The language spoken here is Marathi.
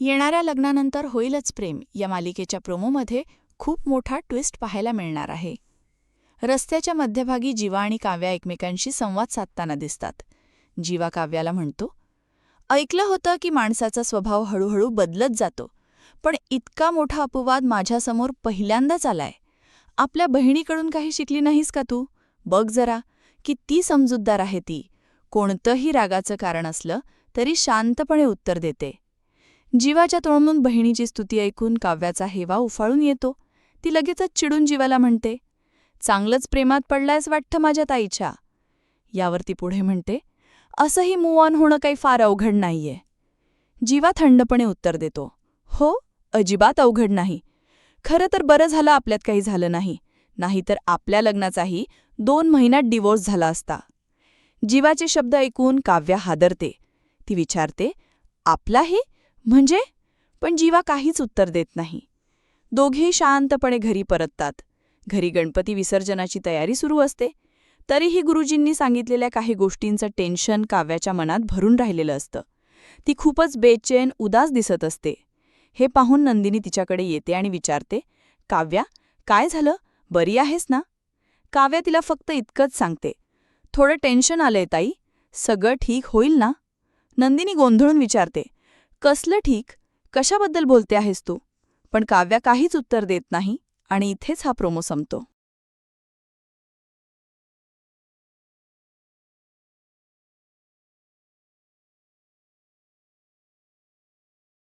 येणाऱ्या लग्नानंतर होईलच प्रेम या मालिकेच्या प्रोमोमध्ये खूप मोठा ट्विस्ट पाहायला मिळणार आहे. रस्त्याच्या मध्यभागी जीवा आणि काव्या एकमेकांशी संवाद साधताना दिसतात. जीवा काव्याला म्हणतो ऐकलं होतं की माणसाचा स्वभाव हळूहळू बदलत जातो पण इतका मोठा अपवाद माझ्यासमोर पहिल्यांदाच आलाय. आपल्या बहिणीकडून काही शिकली नाहीस का तू? बघ जरा की ती समजूतदार आहे ती. कोणतंही रागाचं कारण असलं तरी शांतपणे उत्तर देते. जीवाच्या तोंडून बहिणीची स्तुती ऐकून काव्याचा हेवा उफाळून येतो. ती लगेचच चिडून जीवाला म्हणते चांगलंच प्रेमात पडलायस वाटतं माझ्या ताईच्या. यावर ती पुढे म्हणते असंही मूव ऑन होणं काही फार अवघड नाहीये. जीवा थंडपणे उत्तर देतो हो अजिबात अवघड नाही. खरं तर बरं झालं आपल्यात काही झालं नाही. नाहीतर आपल्या लग्नाचाही दोन महिन्यात डिवोर्स झाला असता. जीवाचे शब्द ऐकून काव्या हादरते. ती विचारते आपलाही म्हणजे? पण जीवा काहीच उत्तर देत नाही. दोघेही शांतपणे घरी परततात. घरी गणपती विसर्जनाची तयारी सुरू असते. तरीही गुरुजींनी सांगितलेल्या काही गोष्टींचं टेन्शन काव्याच्या मनात भरून राहिलेलं असतं. ती खूपच बेचैन उदास दिसत असते. हे पाहून नंदिनी तिच्याकडे येते आणि विचारते काव्या काय झालं? बरी आहेस ना? काव्या तिला फक्त इतकंच सांगते थोडं टेन्शन आलंय ताई. सगळं ठीक होईल ना? नंदिनी गोंधळून विचारते कसलं ठीक? कशाबद्दल बोलते आहेस तू? पण काव्या काहीच उत्तर देत नाही आणि इथेच हा प्रोमो संपतो.